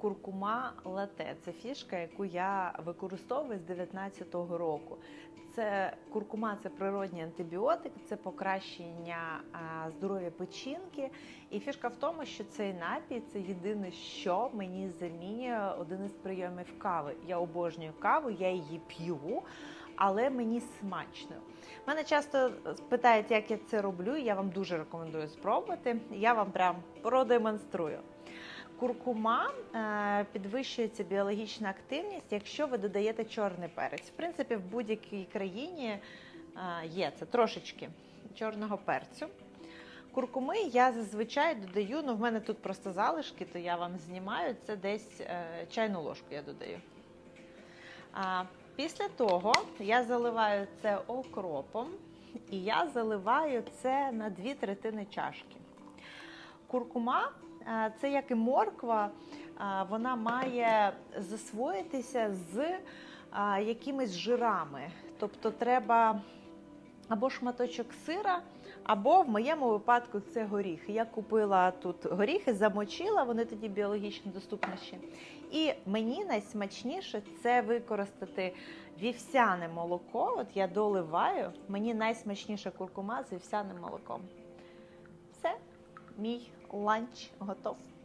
куркума лате. Це фішка, яку я використовую з 19-го року. Це куркума, це природній антибіотик, це покращення здоров'я печінки. І фішка в тому, що цей напій це єдине, що мені замінює один із прийомів кави. Я обожнюю каву, я її п'ю, але мені смачно. Мене часто питають, як я це роблю. Я вам дуже рекомендую спробувати. Я вам прям продемонструю. Куркума е, підвищується біологічна активність, якщо ви додаєте чорний перець. В принципі, в будь-якій країні е, є це трошечки чорного перцю. Куркуми я зазвичай додаю. Ну, в мене тут просто залишки, то я вам знімаю. Це десь е, чайну ложку я додаю. А, після того я заливаю це окропом, і я заливаю це на дві третини чашки. Куркума е, це як і морква, е, вона має засвоїтися з е, якимись жирами. Тобто треба або шматочок сира, або в моєму випадку це горіхи. Я купила тут горіхи, замочила, вони тоді біологічно доступніші. І мені найсмачніше це використати вівсяне молоко. От я доливаю, мені найсмачніша куркума з вівсяним молоком. Все, мій lunch, o rotofu.